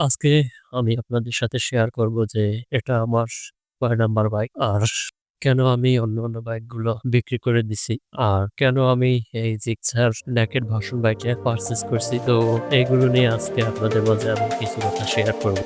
আজকে আমি আপনাদের সাথে শেয়ার করব যে এটা আমার কয় নাম্বার বাইক আর কেন আমি অন্য অন্য বাইকগুলো বিক্রি করে দিছি আর কেন আমি এই জিক্সার ন্যাকেট ভাষণ বাইকটা পারচেস করছি। তো এইগুলো নিয়ে আজকে আপনাদের মাঝে আমি কিছু কথা শেয়ার করব।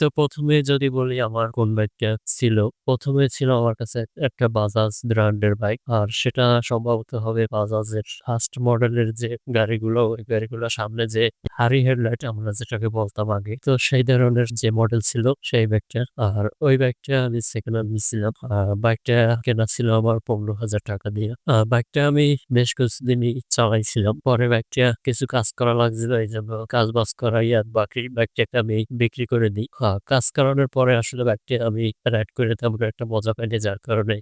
তো প্রথমে যদি বলি আমার কোন বাইকটা ছিল, প্রথমে ছিল আমার কাছে একটা বাজাজ ব্র্যান্ডের বাইক আর সেটা সম্ভবত হবে বাজাজের ফার্স্ট মডেলের যে গাড়িগুলো, ওই গাড়িগুলোর সামনে যে হারি হেডলাইট আমরা যেটাকে বলতাম আগে, তো সেই ধরনের যে মডেল ছিল সেই বাইকটা আর ওই বাইকটা আমি সেকেন্ড হ্যান্ড নিচ্ছিলাম আর বাইকটা কেনা ছিল আমার পনেরো হাজার টাকা দিয়ে। বাইকটা আমি বেশ কিছুদিনই চালাইছিলাম, পরে বাইকটা কিছু কাজ করা লাগছিল, এই জন্য কাজ বাজ করাই আর বাকি বাইকটাকে আমি বিক্রি করে দিই। কাজ করানোর পরে আসলে বাইকটা আমি রাইড করে তেমন একটা মজা পাইনি, যার কারণে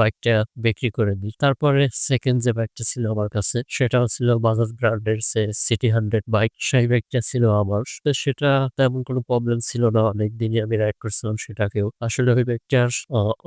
বাইকটা বিক্রি করে দিই। তারপরে সেকেন্ড যে বাইকটা ছিল আমার কাছে, সেটাও ছিল বাজাজ ব্র্যান্ডের সে সিটি হান্ড্রেড বাইক সেই বাইকটা ছিল আমার। সেটা তেমন কোনো প্রবলেম ছিল না অনেক দিনই আমি রাইড করছিলাম সেটাকেও। আসলে ওই বাইকটার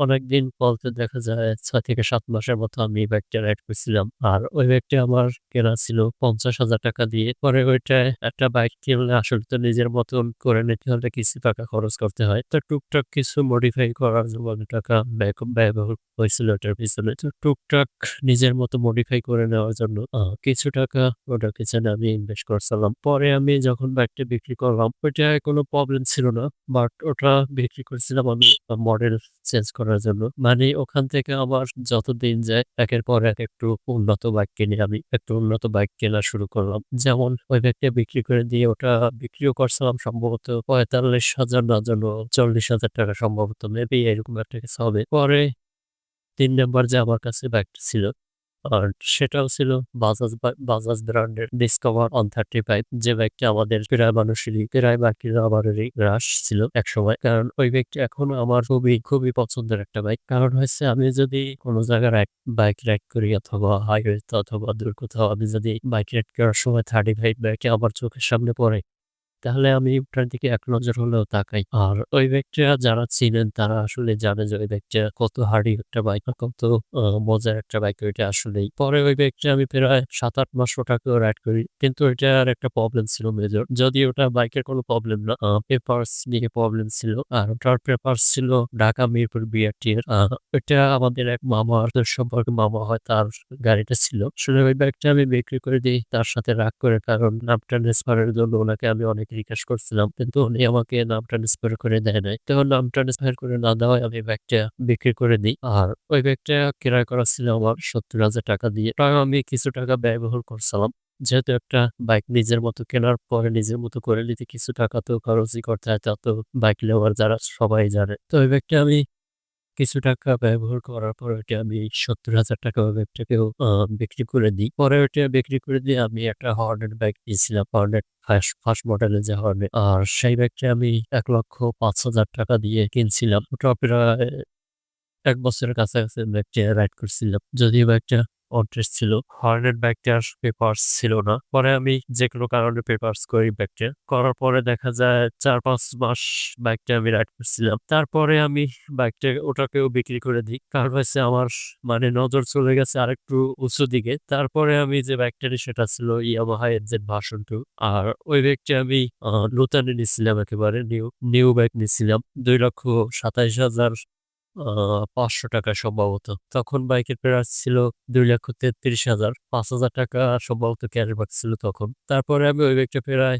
অনেকদিন বলতে দেখা যায়, ছয় থেকে সাত মাসের মতো আমি এই বাইকটা রাইড করছিলাম। আর ওই বাইকটা আমার কেনা ছিল পঞ্চাশ হাজার টাকা দিয়ে। পরে ওইটা একটা বাইক কিনলে আসলে তো নিজের মতন করে নিতে হলে কিছু টাকা খরচ করতে হয়। তো টুকটাক কিছু মডিফাই করার জন্য টাকা ব্যয় ব্যয়বহুল হয়েছিল ওটার পিছনে। তো টুকটাক নিজের মতো মডিফাই করে নেওয়ার জন্য কিছু টাকা ওটার পিছনে আমি ইনভেস্ট করছিলাম। পরে আমি যখন বাইকটা বিক্রি করলাম ওইটায় কোনো প্রবলেম ছিল না বাট ওটা বিক্রি করছিলাম আমি মডেল চেঞ্জ করার জন্য। মানে ওখান থেকে আমার যত দিন যায়, একের পর এক একটু উন্নত বাইক কিনে আমি একটু উন্নত বাইক কেনা শুরু করলাম। যেমন ওই বাইকটা বিক্রি করে দিয়ে ওটা বিক্রিও করছিলাম, সম্ভবত পঁয়তাল্লিশ না জন্য চল্লিশ হাজার টাকা সম্ভবত মেবি এরকম একটা কিছু হবে। পরে তিন নাম্বার যে আমার কাছে বাইকটা ছিল, আর সেটাও ছিল বাজাজ বাজাজ ব্র্যান্ডের ডিসকভার অন থার্টি ফাইভ যে বাইকটা আমাদের প্রায় মানুষেরই, প্রায় বাকি আমাদেরই রাশ ছিল এক সময় কারণ ওই বাইকটা এখন আমার খুবই খুবই পছন্দের একটা বাইক কারণ হচ্ছে আমি যদি কোনো জায়গায় বাইক রাইড করি অথবা হাইওয়েতে অথবা দূর কোথাও, আমি যদি বাইক রাইড করার সময় থার্টি ফাইভ বাইকে আমার চোখের সামনে পড়ে তাহলে আমি ওটার দিকে এক নজর হলেও তাকাই। আর ওই ব্যক্তিরা যারা ছিলেন, তারা আসলে জানে যে ওই ব্যক্তিটা কত হার্ডি একটা বাইক কত মজার একটা বাইক ওইটা আসলেই। পরে ওই ব্যক্তিটা আমি প্রায় সাত আট মাস ওটাকেও রাইড করি। কিন্তু ওইটার একটা প্রবলেম ছিল মেজর যদি ওটা বাইকের কোনো প্রবলেম না পেপার্স নিয়ে প্রবলেম ছিল। আর ওটার পেপার্স ছিল ঢাকা মিরপুর বিআরটি এর। ওইটা আমাদের এক মামা আমাদের সম্পর্কে মামা হয়, তার গাড়িটা ছিল। আসলে ওই বাইকটা আমি বিক্রি করে দিই, তার সাথে রাগ করে, কারণ নাম ট্রান্সফারের জন্য ওনাকে আমি অনেক রিকোয়েস্ট করছিলাম, কিন্তু উনি আমাকে নাম ট্রান্সফার করে দেয় নাই। তখন নাম ট্রান্সফার করে না দেওয়ায় আমি ব্যাগটা বিক্রি করে দিই। আর ওই ব্যাগটা ক্রয় করা ছিল আমার সত্তর হাজার টাকা দিয়ে। প্রায় আমি কিছু টাকা ব্যয়বহুল করছিলাম। যেহেতু একটা বাইক নিজের মতো কেনার পরে নিজের মতো করে নিতে কিছু টাকা তো খরচই করতে হয়, তা তো বাইক নেওয়ার যারা সবাই জানে। তো ওই ব্যাগটা আমি কিছু টাকা ব্যবহার করার পর ওইটা আমি সত্তর হাজার টাকা ব্যাগটাকেও বিক্রি করে দিই। পরে ওইটা বিক্রি করে দিয়ে আমি একটা হর্নেট ব্যাগ নিয়েছিলাম হর্নেট ফার্স্ট মডেলের যে হর্নেট আর সেই ব্যাগটা আমি এক লক্ষ পাঁচ হাজার টাকা দিয়ে কিনছিলাম। ওটা প্রায় এক বছরের কাছাকাছি ব্যাগটা রাইড করছিলাম। যদিও ব্যাগটা অন্ট্রেস ছিল। হর্নেট ব্যাগটার পেপার্স ছিল না। পরে আমি যে কোনো কারণে পেপার্স করি ব্যাগটা করার পরে দেখা যায় চার পাঁচ মাস বাইকটা আমি রাইড করছিলাম। তারপরে আমি বাইকটা ওটাকেও বিক্রি করে দিই। কারণ হচ্ছে আমার মানে নজর চলে গেছে আরেকটু উঁচু দিকে। তারপরে আমি যে নিই সেটা ছিল ইয়ামাহা এনজেড ভাষণ টু আর ওই বাইকটা আমি নতুন নিছিলাম একেবারে। নিউ নিউ বাইক নিয়েছিলাম। দুই লক্ষ সাতাইশ হাজার পাঁচশো টাকা সম্ভবত। তখন বাইকের প্রাইস ছিল দুই লক্ষ তেত্রিশ হাজার, পাঁচ হাজার টাকা সম্ভবত ক্যাশব্যাক ছিল তখন। তারপরে আমি ওই বাইকটা প্রায়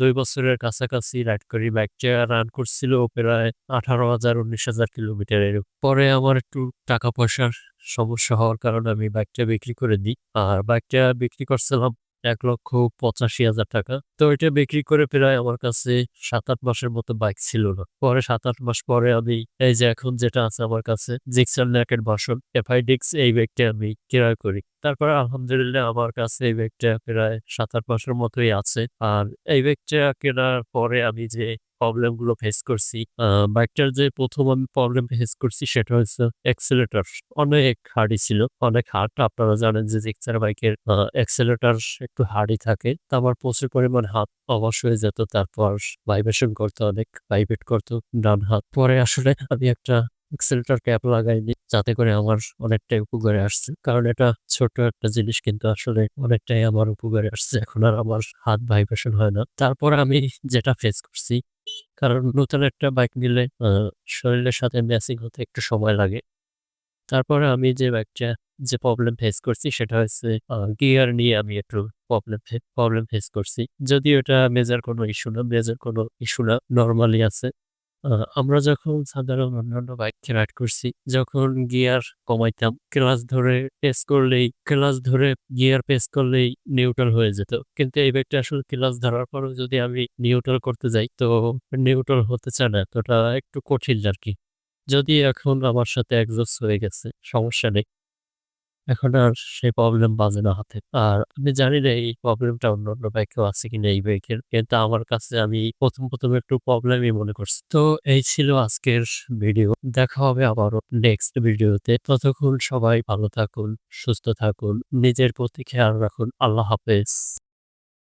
দুই বছরের কাছাকাছি রাইড করি। বাইকটা রান করছিল প্রায় আঠারো হাজার, উনিশ হাজার কিলোমিটার এরকম। পরে আমার একটু টাকা পয়সার সমস্যা হওয়ার কারণে আমি বাইকটা বিক্রি করে দিই। আর বাইকটা বিক্রি করছিলাম এক লক্ষ পঁচাশি হাজার টাকা। তো এটা বিক্রি করে প্রায় আমার কাছে সাত আট মাসের মতো বাইক ছিল না। পরে সাত আট মাস পরে আমি এই যে এখন যেটা আছে আমার কাছে জিক্সার ন্যাকের বাসন এফআইডিক্স এই বাইকটি আমি ক্রয় করি। তারপর আলহামদুলিল্লাহ আমার কাছে এই ব্যাগটা প্রায় সাত আট মাসের মতোই আছে। আর এই ব্যাগটা কেনার পরে আমি যে প্রবলেমগুলো ফেস করছি। বাইকটার যে প্রথম আমি প্রবলেম ফেস করছি সেটা হচ্ছে এক্সেলেটার অনেক হার্ডি ছিল, অনেক হার্ড আপনারা জানেন যে জিক্সার বাইকের এক্সেলেটার একটু হার্ডি থাকে। তো আমার প্রচুর পরিমাণ হাত অবশ হয়ে যেত, তারপর ভাইব্রেশন করতো, অনেক ভাইব্রেট করতো ডান হাত। পরে আসলে আমি একটা এক্সেলটার ক্যাপ লাগাইনি, যাতে করে আমার অনেকটাই উপকারে আসছে। কারণ এটা ছোট একটা জিনিস, কিন্তু আসলে অনেকটাই আমার উপকারে আসছে। এখন আর আমার হাত ভাইব্রেশন হয় না। তারপর আমি যেটা ফেস করছি কারণ নতুন একটা বাইক নিলে শরীরের সাথে ম্যাচিং হতে একটু সময় লাগে। তারপরে আমি যে বাইকটা যে প্রবলেম ফেস করছি, সেটা হচ্ছে গিয়ার নিয়ে আমি একটু প্রবলেম প্রবলেম ফেস করছি। যদিও এটা মেজার কোনো ইস্যু না মেজার কোনো ইস্যু না নর্মালি আছে। আমরা যখন সাধারণ অন্যান্য বাইক রাইড করছি, যখন গিয়ার কমাইতাম ক্লাস ধরে পেস করলেই ক্লাস ধরে গিয়ার পেস করলেই নিউট্রাল হয়ে যেত। কিন্তু এই বাইকটা আসলে ক্লাস ধরার পরও যদি আমি নিউট্রাল করতে যাই, তো নিউট্রাল হতে চায় না, তো ওটা একটু কঠিন আর কি। যদি এখন আমার সাথে অ্যাডজাস্ট হয়ে গেছে, সমস্যা নেই। এখন আর সেই প্রবলেম বাজে না হাতে। আর আমি জানি না এই প্রবলেমটা অন্য অন্য বাইকেও আছে কিনা এই বাইকের কিন্তু আমার কাছে আমি প্রথম প্রথম একটু প্রবলেমই মনে করছি। তো এই ছিল আজকের ভিডিও দেখা হবে আবারও নেক্সট ভিডিওতে ততক্ষণ সবাই ভালো থাকুন, সুস্থ থাকুন, নিজের প্রতি খেয়াল রাখুন। আল্লাহ হাফেজ।